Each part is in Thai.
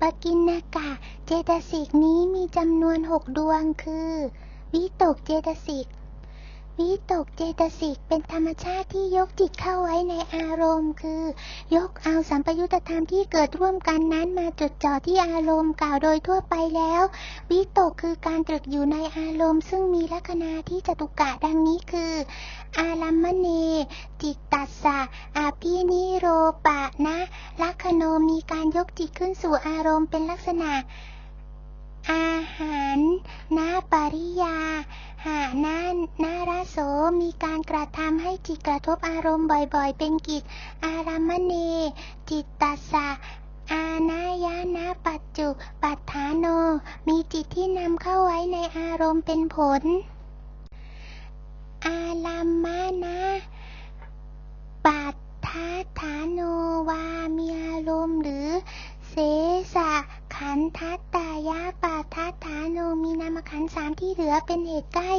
ปกินนากะ เจตสิกนี้มีจำนวนหกดวงคือ วิตกเจตสิก วิตกเจตสิกเป็นธรรมชาติที่ยกจิตเข้าไว้ในอารมณ์ คือ ยกเอาสัมปยุตธรรมที่เกิดร่วมกันนั้นมาจดจ่อที่อารมณ์กล่าวโดยทั่วไปแล้ว วิตกคือการตรึกอยู่ในอารมณ์ ซึ่งมีลักษณะที่จตุกะดังนี้คือ อารัมมเน จิตตัสสะอาภินิโรปะนะ ลักขโนมีการยกจิตขึ้นสู่อารมณ์เป็นลักษณะอาหารนาปริยา หานานาราโสมีการกระทำให้จิตกระทบอารมณ์บ่อยๆ เป็นกิจ อารัมมเน จิตตัสสะอานายานาปัจจุ ปัฏฐานโน มีจิตที่นำเข้าไว้ในอารมณ์เป็นผล อารัมมานะปัฏฐาฐานโนวามีอารมณ์หรือ เสสะ ขันทัตตายาปาทัตฐานโนมีนามขันสามที่เหลือเป็นเหตุใกล้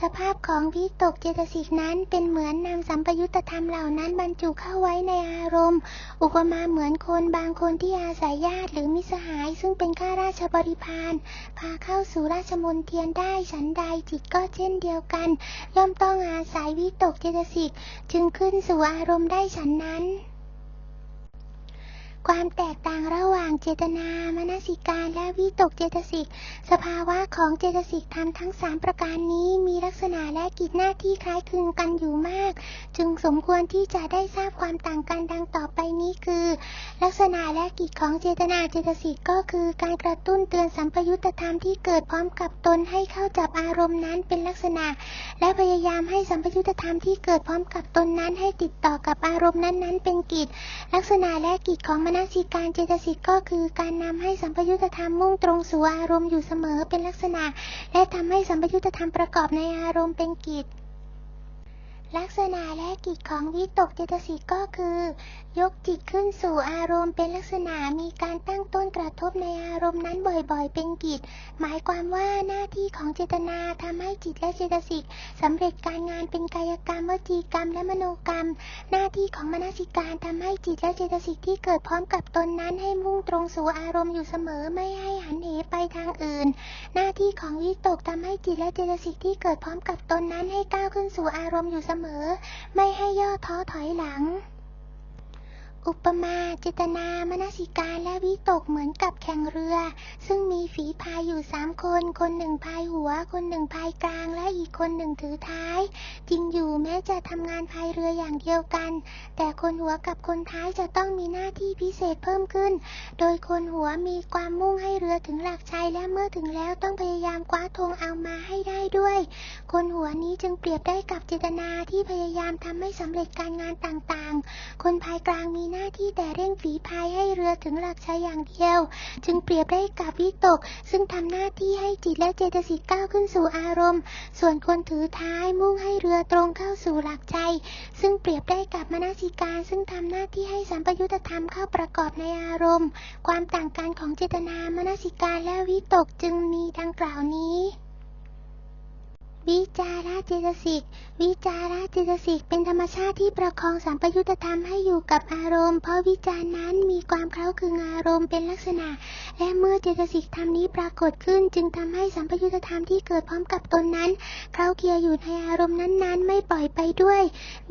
สภาพของวิตกเจตสิกนั้นเป็นเหมือนนำสัมปยุตธรรมเหล่านั้นบรรจุเข้าไว้ในอารมณ์ อุปมาเหมือนคนบางคนที่อาศัยญาติหรือมิสหาย ซึ่งเป็นข้าราชบริพารพาเข้าสู่ราชมนเทียนได้ฉันใดจิตก็เช่นเดียวกัน ย่อมต้องอาศัยวิตกเจตสิกจึงขึ้นสู่อารมณ์ได้ฉันนั้น ความแตกต่างระหว่างเจตนามนสิการและวิตกเจตสิก สภาวะของเจตสิกธรรมทั้งสามประการนี้มีลักษณะและกิจหน้าที่คล้ายคลึงกันอยู่มาก จึงสมควรที่จะได้ทราบความต่างกันดังต่อไปนี้คือ ลักษณะและกิจของเจตนาเจตสิกก็คือการกระตุ้นเตือนสัมปยุตธรรมที่เกิดพร้อมกับตนให้เข้าจับอารมณ์นั้นเป็นลักษณะ และพยายามให้สัมปยุตธรรมที่เกิดพร้อมกับตนนั้นให้ติดต่อกับอารมณ์นั้นๆ เป็นกิจ ลักษณะและกิจของนสิการเจตสิกก็คือการนำให้สัมปยุตธรรมมุ่งตรงสู่อารมณ์อยู่เสมอเป็นลักษณะ และทำให้สัมปยุตธรรมประกอบในอารมณ์เป็นกิจลักษณะและกิจของวิตกเจตสิกก็คือยกจิตขึ้นสู่อารมณ์เป็นลักษณะมีการตั้งต้นกระทบในอารมณ์นั้นบ่อยๆ เป็นกิจ หมายความว่าหน้าที่ของเจตนาทำให้จิตและเจตสิกสำเร็จการงานเป็นกายกรรมวจีกรรมและมโนกรรม หน้าที่ของมนสิการทำให้จิตและเจตสิกที่เกิดพร้อมกับตนนั้นให้มุ่งตรงสู่อารมณ์อยู่เสมอไม่ให้หันเหไปทางอื่น หน้าที่ของวิตกทำให้จิตและเจตสิกที่เกิดพร้อมกับตนนั้นให้ก้าวขึ้นสู่อารมณ์อยู่เสมอ ไม่ให้ย่อท้อถอยหลัง อุปมา เจตนามนสิการและวิตกเหมือนกับแข่งเรือ ซึ่งมีฝีพายอยู่สามคน คนหนึ่งพายหัว คนหนึ่งพายกลาง และอีกคนหนึ่งถือท้าย จริงอยู่แม้จะทำงานพายเรืออย่างเดียวกัน แต่คนหัวกับคนท้ายจะต้องมีหน้าที่พิเศษเพิ่มขึ้น โดยคนหัวมีความมุ่งให้เรือถึงหลักชัยและเมื่อถึงแล้วต้องพยายามคว้าธงเอามาให้ได้ด้วย คนหัวนี้จึงเปรียบได้กับเจตนาที่พยายามทำให้สำเร็จการงานต่างๆ คนพายกลางมีหน้าที่แต่เร่งฝีพายให้เรือถึงหลักชัยอย่างเดียว จึงเปรียบได้กับวิตก ซึ่งทำหน้าที่ให้จิตและเจตสิกก้าวขึ้นสู่อารมณ์ ส่วนคนถือท้ายมุ่งให้เรือตรงเข้าสู่หลักชัยซึ่งเปรียบได้กับมนสิการ ซึ่งทำหน้าที่ให้สัมปยุตธรรมเข้าประกอบในอารมณ์ ความต่างกันของเจตนามนสิการและวิตกจึงมีดังกล่าวนี้ วิจาระเจตสิก วิจาระเจตสิกเป็นธรรมชาติที่ประคองสัมปยุตธรรมให้อยู่กับอารมณ์ เพราะวิจารนั้นมีความเคล้าคลึงอารมณ์เป็นลักษณะ และเมื่อเจตสิกธรรมนี้ปรากฏขึ้น จึงทำให้สัมปยุตธรรมที่เกิดพร้อมกับตนนั้นเคล้าเกียอยู่ในอารมณ์นั้นๆ ไม่ปล่อยไปด้วย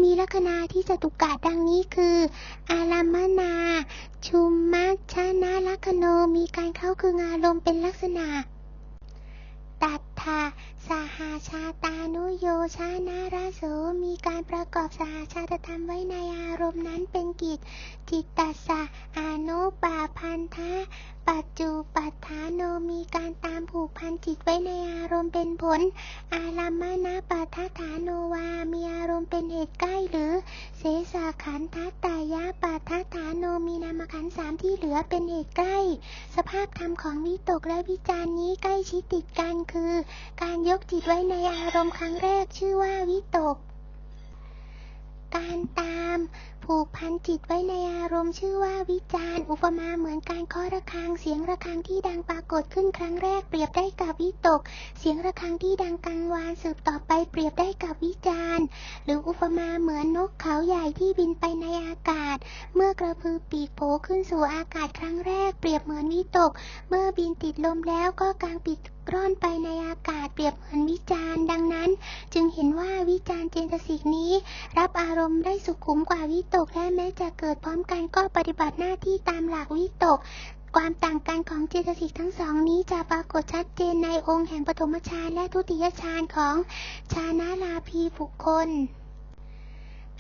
มีลักษณะที่จตุกะดังนี้คือ อารามนา ชุมมัชชนะลักโนมีการเข้าคลึงอารมณ์เป็นลักษณะตัท ธาสหาชาตานุโยชานาราโสมีการประกอบสหาชาตธรรมไว้ในอารมณ์นั้นเป็นกิจ จิตตสะอานุปาพันธะปัจจุปัฏฐานโนมีการตามผูกพันจิตไว้ในอารมณ์เป็นผล อารัมมนาปัฏฐฐานโนวา มีอารมณ์เป็นเหตุใกล้หรือ เสสาขันทัตตายะปัฏฐฐานโนมีนามขันสามที่เหลือเป็นเหตุใกล้ สภาพธรรมของวิตกและวิจารณ์นี้ใกล้ชิดติดกันคือการยกจิตไว้ในอารมณ์ครั้งแรกชื่อว่าวิตก การตามผูกพันจิตไว้ในอารมณ์ชื่อว่าวิจารอุปมาเหมือนการเคาะระฆังเสียงระฆังที่ดังปรากฏขึ้นครั้งแรกเปรียบได้กับวิตก เสียงระฆังที่ดังกังวานสืบต่อไปเปรียบได้กับวิจารหรืออุปมาเหมือนนกเขาใหญ่ที่บินไปในอากาศ เมื่อกระพือปีกโผล่ขึ้นสู่อากาศครั้งแรกเปรียบเหมือนวิตก เมื่อบินติดลมแล้วก็กางปีก ร่อนไปในอากาศเปรียบเหมือนวิจารณ์ดังนั้น จึงเห็นว่าวิจารณ์เจตสิกนี้ รับอารมณ์ได้สุขุมกว่าวิตกและแม้จะเกิดพร้อมกันก็ปฏิบัติหน้าที่ตามหลักวิตกความต่างกันของเจตสิกทั้งสองนี้จะปรากฏชัดเจนในองค์แห่งปฐมฌานและทุติยฌานของชานาลาภีบุคคล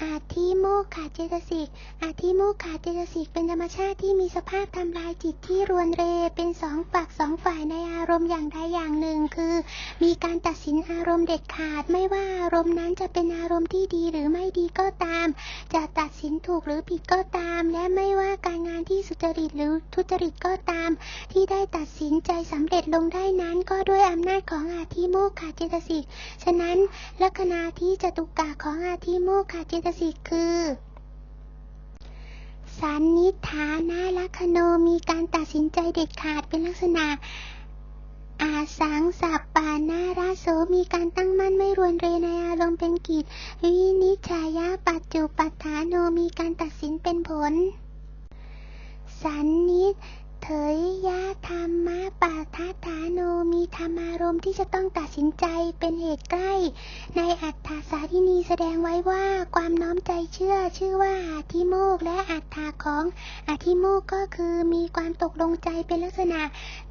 อาทิโมขาเจตสิก อาทิโมขาเจตสิกเป็นธรรมชาติที่มีสภาพทำลายจิตที่รวนเร เป็นสองฝักสองฝ่ายในอารมณ์อย่างใดอย่างหนึ่ง คือ มีการตัดสินอารมณ์เด็ดขาด ไม่ว่าอารมณ์นั้นจะเป็นอารมณ์ที่ดีหรือไม่ดีก็ตาม จะตัดสินถูกหรือผิดก็ตาม และไม่ว่าการงานที่สุจริตหรือทุจริตก็ตาม ที่ได้ตัดสินใจสำเร็จลงได้นั้น ก็ด้วยอำนาจของอาทิโมขาเจตสิก ฉะนั้นลัคนาที่จตุกะของอาทิโมขาเจตสิคือ สันนิฐานาลัคโนมีการตัดสินใจเด็ดขาดเป็นลักษณะ อาสังสัปปานาราโสมีการตั้งมั่นไม่รวนเรในอารมณ์เป็นกิจ วินิจฉายาปัจจุปัฏฐานโนมีการตัดสินเป็นผล สันนิษ ยยะธรรมะปาทัฏฐาโนมีธรรมารมณ์ที่จะต้องตัดสินใจเป็นเหตุใกล้ ในอัตถาสาธินีแสดงไว้ว่าความน้อมใจเชื่อชื่อว่าอาธิโมกและอัตถาของอาธิโมกก็คือมีความตกลงใจเป็นลักษณะ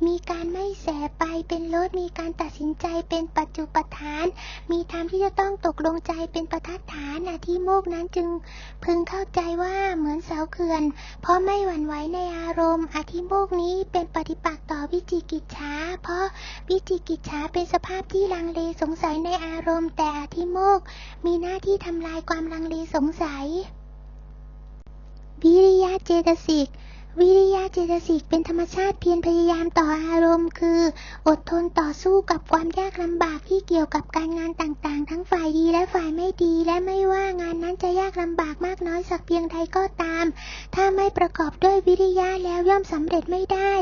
มีการไม่แสไปเป็นลดมีการตัดสินใจเป็นปัจจุปทาน มีธรรมที่จะต้องตกลงใจเป็นประทัดฐานอาธิโมกนั้นจึงพึงเข้าใจว่าเหมือนเสาเขื่อน เพราะไม่หวั่นไหวในอาารมณ์อาธิโมกนี้เป็นปฏิปักษ์ต่อวิจิกิจฉาเพราะวิจิกิจฉาเป็นสภาพที่ลังเลสงสัยในอารมณ์ แต่อาธิโมกมีหน้าที่ทำลายความลังเลสงสัย วิริยะเจตสิก วิริยะเจตสิกเป็นธรรมชาติเพียรพยายามต่ออารมณ์ คือ อดทนต่อสู้กับความยากลำบากที่เกี่ยวกับการงานต่างๆ ทั้งฝ่ายดีและฝ่ายไม่ดี และไม่ว่างานนั้นจะยากลำบากมากน้อยสักเพียงใดก็ตาม ถ้าไม่ประกอบด้วยวิริยะแล้วย่อมสำเร็จไม่ได้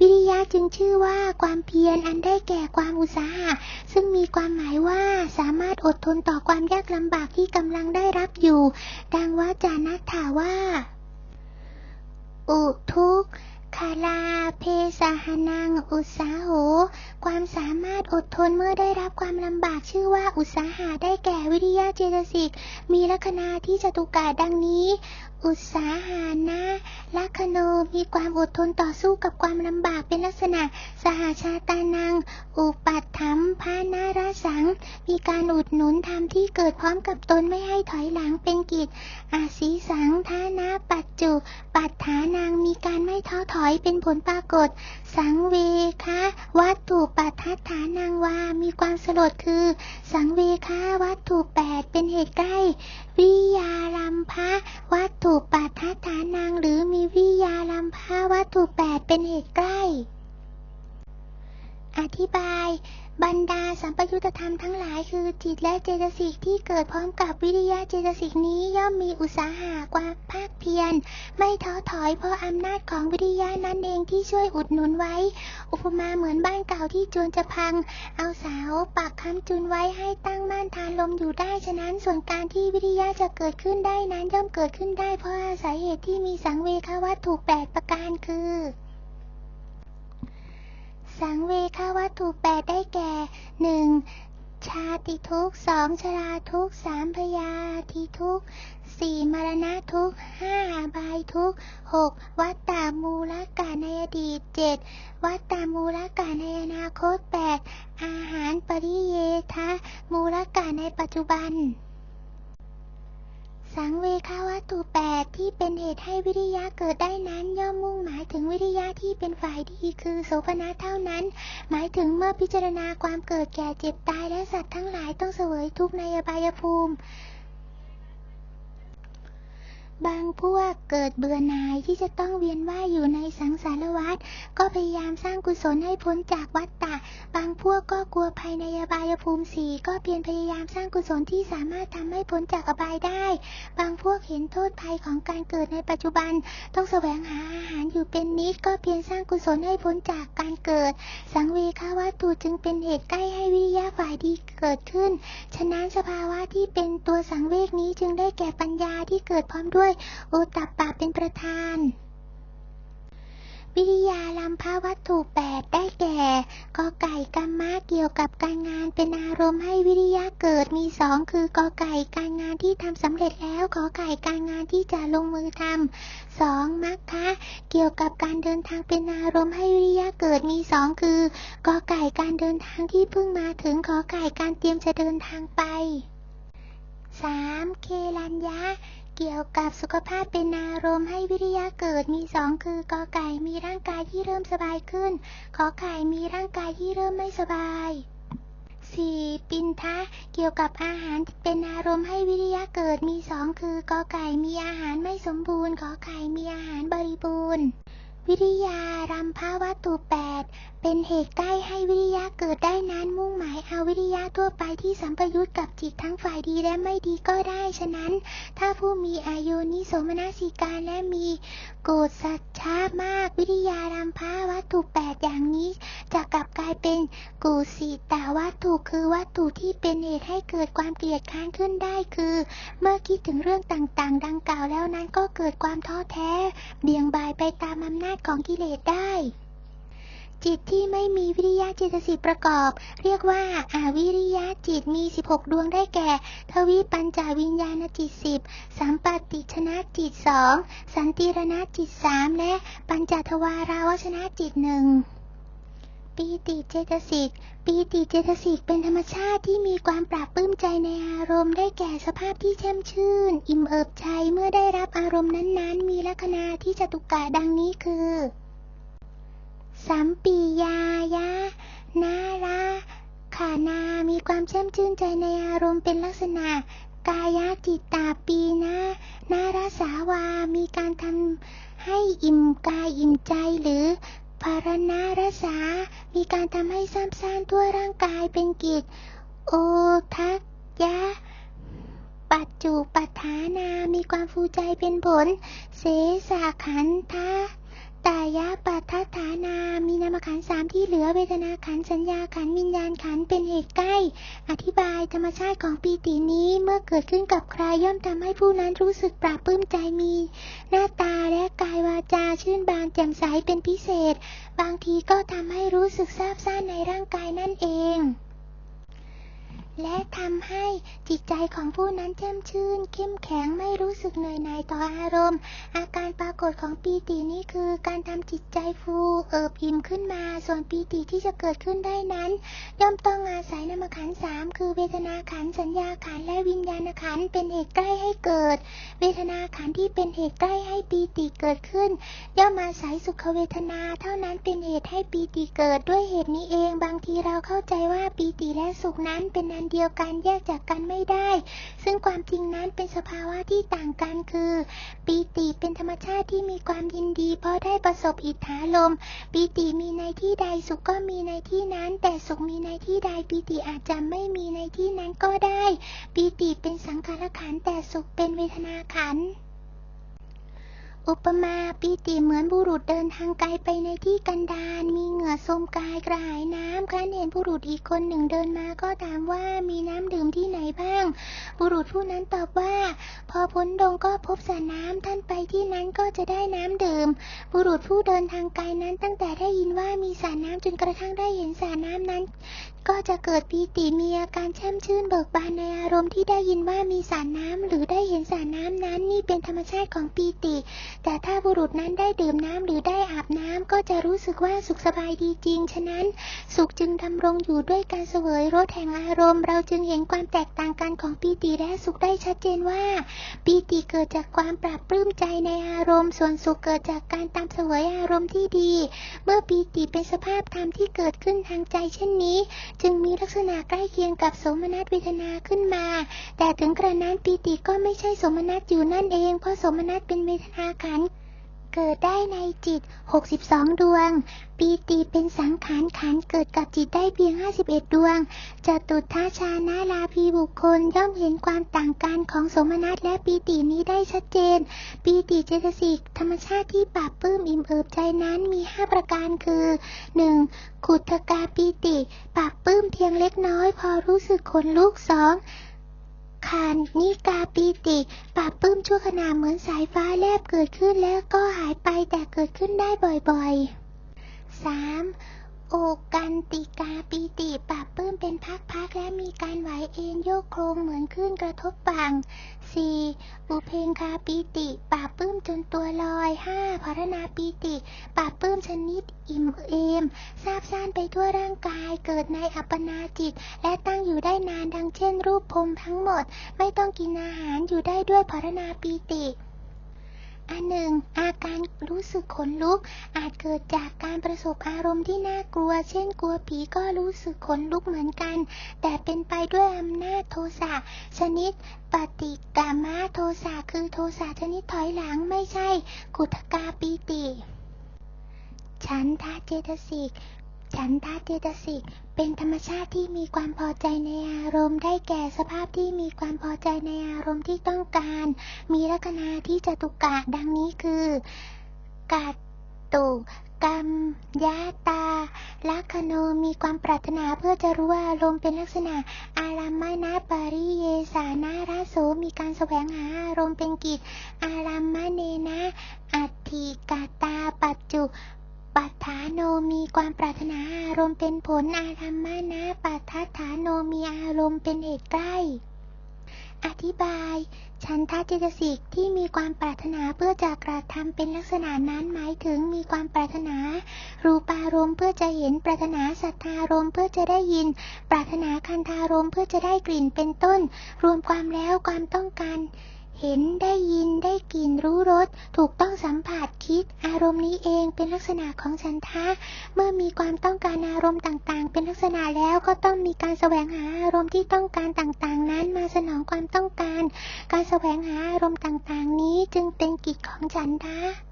วิริยะจึงชื่อว่าความเพียรอันได้แก่ความอุตสาหะซึ่งมีความหมายว่าสามารถอดทนต่อความยากลำบากที่กำลังได้รับอยู่ ดังว่าจานัตถาว่า อุทุกขลาเพสหนังอุตสาโห ความสามารถอดทนเมื่อได้รับความลำบากชื่อว่าอุตสาหะได้แก่วิริยะเจตสิก มีลักษณะที่จตุกาดังนี้อุตสาหานะลัคโนมีความอดทนต่อสู้กับความลำบากเป็นลักษณะ สหาชาตานัง อุปัฏฐัมพานาราสัง มีการอุดหนุนธรรมที่เกิดพร้อมกับตนไม่ให้ถอยหลังเป็นกิจ อาศีสังทานาปัจจุ ปัฏฐานังมีการไม่ท้อถอยเป็นผลปรากฏ สังเวคะวัตถุปัฏฐฐานังวามีความสลดคือ สังเวคะวัตถุแปดเป็นเหตุใกล้ วิยารัมภะวัตถุปัฏฐฐานังหรือมีวิยารัมภะวัตถุแปดเป็นเหตุใกล้ อธิบาย บรรดาสัมปยุตธรรมทั้งหลายคือจิตและเจตสิกที่เกิดพร้อมกับวิริยะเจตสิกนี้ย่อมมีอุตสาหะความภาคเพียร ไม่ท้อถอยเพราะอำนาจของวิริยะนั่นเองที่ช่วยอุดหนุนไว้ อุปมาเหมือนบ้านเก่าที่จวนจะพัง เอาเสาปักค้ำจุนไว้ให้ตั้งมั่นทานลมอยู่ได้ฉะนั้นส่วนการที่วิริยะจะเกิดขึ้นได้นั้นย่อมเกิดขึ้นได้เพราะอาศัยเหตุที่มีสังเวควัตถุแปดประการคือ สังเวควัตถุแปดได้แก่หนึ่งชาติทุกสองชราทุกสามพยาธิทุกสี่มรณะทุกห้าบายทุกหกวัตตามูลกาในอดีตเจ็ดวัตตามูลกาในอนาคตแปดอาหารปริเยทะมูลกาในปัจจุบัน สังเวคาวัตถุแปดที่เป็นเหตุให้วิริยะเกิดได้นั้น ย่อมมุ่งหมายถึงวิริยะที่เป็นฝ่ายดีคือโสภณะเท่านั้น หมายถึงเมื่อพิจารณาความเกิดแก่เจ็บตายและสัตว์ทั้งหลายต้องเสวยทุกข์ในอบายภูมิ บางพวกเกิดเบื่อหน่ายที่จะต้องเวียนว่ายอยู่ในสังสารวัฏก็พยายามสร้างกุศลให้พ้นจากวัฏฏะ บางพวกก็กลัวภัยในอบายภูมิสีก็เพียรพยายามสร้างกุศลที่สามารถทำให้พ้นจากอบายได้ บางพวกเห็นโทษภัยของการเกิดในปัจจุบัน ต้องแสวงหาอาหารอยู่เป็นนิดก็เพียรสร้างกุศลให้พ้นจากการเกิด สังเวคาวัตถุจึงเป็นเหตุใกล้ให้วิริยะฝ่ายดีเกิดขึ้น ฉะนั้นสภาวะที่เป็นตัวสังเวกนี้จึงได้แก่ปัญญาที่เกิดพร้อมด้วยโอตัปปะเป็นประธาน วิริยาลัมภวัตถุแปดได้แก่กอไก่กรรมะเกี่ยวกับการงานเป็นอารมณ์ให้วิริยะเกิดมีสองคือกอไก่การงานที่ทำสำเร็จแล้วขอไก่การงานที่จะลงมือทำสองมัคคะเกี่ยวกับการเดินทางเป็นอารมณ์ให้วิริยะเกิดมีสองคือกอไก่การเดินทางที่เพิ่งมาถึงขอไก่การเตรียมจะเดินทางไป 3. เคลัญญะ เกี่ยวกับสุขภาพเป็นอารมณ์ให้วิริยะเกิดมีสองคือกอไก่มีร่างกายที่เริ่มสบายขึ้น ขอไข่มีร่างกายที่เริ่มไม่สบาย 4. ปินทะเกี่ยวกับอาหารเป็นอารมณ์ให้วิริยะเกิดมีสองคือกอไก่มีอาหารไม่สมบูรณ์ ขอไข่มีอาหารบริบูรณ์ วิริยารัมภวัตถุแปดเป็นเหตุใกล้ให้วิริยะเกิดได้นั้นมุ่งหมายเอาวิริยะทั่วไปที่สัมปยุตกับจิตทั้งฝ่ายดีและไม่ดีก็ได้ฉะนั้น ถ้าผู้มีอายุนิสมนสิการและมีโกรธสัจฉามากวิริยารัมภวัตถุแปดอย่างนี้จะกลับกลายเป็นกุสิตาวัตถุคือวัตถุที่เป็นเหตุให้เกิดความเกลียดค้านขึ้นได้คือ เมื่อคิดถึงเรื่องต่างๆ ดังกล่าวแล้วนั้นก็เกิดความท้อแท้เบี่ยงบ ไปตามอำนาจของกิเลสได้ จิตที่ไม่มีวิริยะเจตสิกประกอบ เรียกว่าอาวิริยะจิตมี 16 ดวงได้แก่ ทวิปัญจวิญญาณจิต10สัมปติชนะจิต2สันติรณจิต3และปัญจทวาราวชนะจิตหนึ่ง ปีติเจตสิก ปีติเจตสิกเป็นธรรมชาติที่มีความปราบปลื้มใจในอารมณ์ได้แก่สภาพที่แช่มชื่น อิ่มเอิบใจเมื่อได้รับอารมณ์นั้นๆ มีลักษณะที่จตุกะดังนี้คือสัมปียายะนาราขานา มีความแช่มชื่นใจในอารมณ์เป็นลักษณะ กายจิตตาปีนะนาราสาวา มีการทำให้อิ่มกายอิ่มใจหรือ ภารณารสา มีการทำให้ซ้ำซ่านทั่วร่างกายเป็นกิจ โอทักยะ ปัจจุปัฏฐานา มีความฟูใจเป็นผล เสสาขันธะ ตายะปัฏฐฐานา มีนามขันสามที่เหลือเวทนาขันสัญญาขันวิญญาณขันเป็นเหตุใกล้ อธิบายธรรมชาติของปีตินี้เมื่อเกิดขึ้นกับใครย่อมทำให้ผู้นั้นรู้สึกปราบปลื้มใจมี หน้าตาและกายวาจาชื่นบานแจ่มใสเป็นพิเศษ บางทีก็ทำให้รู้สึกซาบซ่านในร่างกายนั่นเอง และทำให้จิตใจของผู้นั้นแจ่มชื่น เข้มแข็งไม่รู้สึกเหนื่อยหน่ายต่ออารมณ์ อาการปรากฏของปีตินี้คือการทำจิตใจฟูเอิบอิ่มขึ้นมา ส่วนปีติที่จะเกิดขึ้นได้นั้น ย่อมต้องอาศัยนามขันสามคือเวทนาขันสัญญาขันและวิญญาณขันเป็นเหตุใกล้ให้เกิด เวทนาขันที่เป็นเหตุใกล้ให้ปีติเกิดขึ้น ย่อมอาศัยสุขเวทนา เท่านั้นเป็นเหตุให้ปีติเกิดด้วยเหตุนี้เอง บางทีเราเข้าใจว่าปีติและสุขนั้นเป็นอันเดียวกันแยกจากกันไม่ได้ ซึ่งความจริงนั้นเป็นสภาวะที่ต่างกันคือ ปีติเป็นธรรมชาติที่มีความยินดีเพราะได้ประสบอิทธาลม ปีติมีในที่ใดสุขก็มีในที่นั้น แต่สุขมีในที่ใดปีติอาจจะไม่มีในที่นั้นก็ได้ ปีติเป็นสังขารขันแต่สุขเป็นเวทนาขันธ์ อุปมาปีติเหมือนบุรุษเดินทางไกลไปในที่กันดารมีเหงื่อสมกายกระหายน้ำครั้นเห็นบุรุษอีกคนหนึ่งเดินมาก็ถามว่ามีน้ำดื่มที่ไหนบ้าง บุรุษผู้นั้นตอบว่า พอพ้นดงก็พบสระน้ำท่านไปที่นั้นก็จะได้น้ำดื่ม บุรุษผู้เดินทางไกลนั้นตั้งแต่ได้ยินว่ามีสระน้ำจนกระทั่งได้เห็นสระน้ำนั้น ก็จะเกิดปีติมีอาการแช่มชื่นเบิกบานในอารมณ์ที่ได้ยินว่ามีสระน้ำหรือได้เห็นสระน้ำนั้นนี่เป็นธรรมชาติของปีติ แต่ถ้าบุรุษนั้นได้ดื่มน้ำหรือได้อาบน้ำก็จะรู้สึกว่าสุขสบายดีจริง ฉะนั้น สุขจึงดำรงอยู่ด้วยการเสวยรสแห่งอารมณ์ เราจึงเห็นความแตกต่างกันของปีติและสุขได้ชัดเจนว่า ปีติเกิดจากความปราบปลื้มใจในอารมณ์ ส่วนสุขเกิดจากการตามเสวยอารมณ์ที่ดี เมื่อปีติเป็นสภาพธรรมที่เกิดขึ้นทางใจเช่นนี้จึงมีลักษณะใกล้เคียงกับสมนัตเวทนาขึ้นมา แต่ถึงกระนั้นปีติก็ไม่ใช่สมนัตอยู่นั่นเอง เพราะสมนัตเป็นเวทนาขันธ์ เกิดได้ในจิต 62 ดวง ปีติเป็นสังขารขันเกิดกับจิตได้เพียง 51 ดวงจตุทัชานาลาภีบุคคลย่อมเห็นความต่างกันของสมนัตและปีตินี้ได้ชัดเจน ปีติเจตสิกธรรมชาติที่ปราบปื้มอิ่มเอิบใจนั้นมี 5 ประการคือ 1. ขุทกาปีติปราบปื้มเพียงเล็กน้อย พอรู้สึกขนลุก 2. คานนิกาปีติปราบปื้มชั่วขณะเหมือนสายฟ้าแลบเกิดขึ้นแล้วก็หายไปแต่เกิดขึ้นได้บ่อยๆ 3. โอกันติกาปีติปราบปื้มเป็นพักๆและมีการไหวเอ็นโยกโครงเหมือนขึ้นกระทบฝั่ง 4. อุเพงคาปีติปราบปื้มจนตัวลอย 5. พัฒนาปีติปราบปื้มชนิดอิ่มเอมซาบซ่านไปทั่วร่างกายเกิดในอัปปนาจิต และตั้งอยู่ได้นานดังเช่นรูปพรมทั้งหมด ไม่ต้องกินอาหารอยู่ได้ด้วยพัฒนาปีติ อันหนึ่งอาการรู้สึกขนลุก อาจเกิดจากการประสบอารมณ์ที่น่ากลัว เช่นกลัวผีก็รู้สึกขนลุกเหมือนกัน แต่เป็นไปด้วยอำนาจโทสะชนิดปฏิกามะโทสะคือโทสะชนิดถอยหลังไม่ใช่ กุทกาปีติ ฉันทะเจตสิก ฉันทะเจตสิกเป็นธรรมชาติที่มีความพอใจในอารมณ์ได้แก่สภาพที่มีความพอใจในอารมณ์ที่ต้องการ มีลักษณะที่จตุกะดังนี้คือ กัตตุกรรมยาตา ลักขโนมีความปรารถนาเพื่อจะรู้ว่าอารมณ์เป็นลักษณะ อารามมนาปาริเยสานาราโสมีการแสวงหาอารมณ์เป็นกิจ อารามมเนนะอัตถิกาตาปัจจุ ปัฏฐาโนมีความปรารถนาอารมณ์เป็นผลอาธรัมมานะปัฏฐฐาโนมีอารมณ์เป็นเหตุใกล้ อธิบาย ฉันทะเจตสิกที่มีความปรารถนาเพื่อจะกระทำเป็นลักษณะนั้นหมายถึงมีความปรารถนา รูปารมณ์เพื่อจะเห็นปรารถนาสัทธารมณ์เพื่อจะได้ยิน ปรารถนาคันธารมณ์เพื่อจะได้กลิ่นเป็นต้น รวมความแล้วความต้องการ เห็นได้ยินได้กลิ่นรู้รส ถูกต้องสัมผัสคิด อารมณ์นี้เองเป็นลักษณะของฉันทะ เมื่อมีความต้องการอารมณ์ต่างๆ เป็นลักษณะแล้วก็ต้องมีการแสวงหาอารมณ์ที่ต้องการต่างๆ นั้นมาสนองความต้องการ การแสวงหาอารมณ์ต่างๆ นี้จึงเป็นกิจของฉันทะ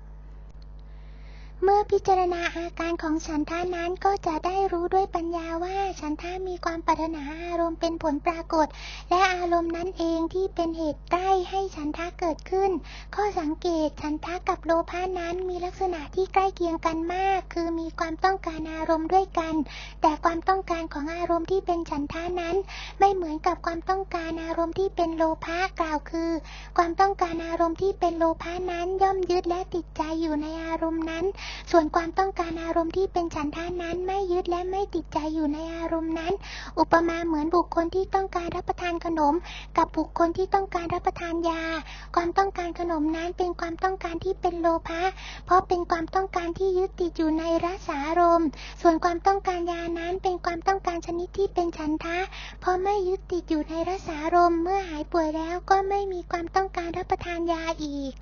เมื่อพิจารณาอาการของฉันท่านั้นก็จะได้รู้ด้วยปัญญาว่าฉันทามีความปรารถนาอารมณ์เป็นผลปรากฏ และอารมณ์นั้นเองที่เป็นเหตุใกล้ให้ฉันทาเกิดขึ้น ข้อสังเกตฉันทะกับโลภะนั้นมีลักษณะที่ใกล้เคียงกันมาก คือมีความต้องการอารมณ์ด้วยกัน แต่ความต้องการของอารมณ์ที่เป็นฉันทะนั้น ไม่เหมือนกับความต้องการอารมณ์ที่เป็นโลภะกล่าวคือ ความต้องการอารมณ์ที่เป็นโลภะนั้นย่อมยึดและติดใจอยู่ในอารมณ์นั้นส่วนความต้องการอารมณ์ที่เป็นฉันทานั้นไม่ยึดและไม่ติดใจอยู่ในอารมณ์นั้น อุปมาเหมือนบุคคลที่ต้องการรับประทานขนม กับบุคคลที่ต้องการรับประทานยา ความต้องการขนมนั้นเป็นความต้องการที่เป็นโลภะเพราะเป็นความต้องการที่ยึดติดอยู่ในรสารมณ์ ส่วนความต้องการยานั้นเป็นความต้องการชนิดที่เป็นฉันทะ เพราะไม่ยึดติดอยู่ในรสารมณ์เมื่อหายป่วยแล้วก็ไม่มีความต้องการรับประทานยาอีก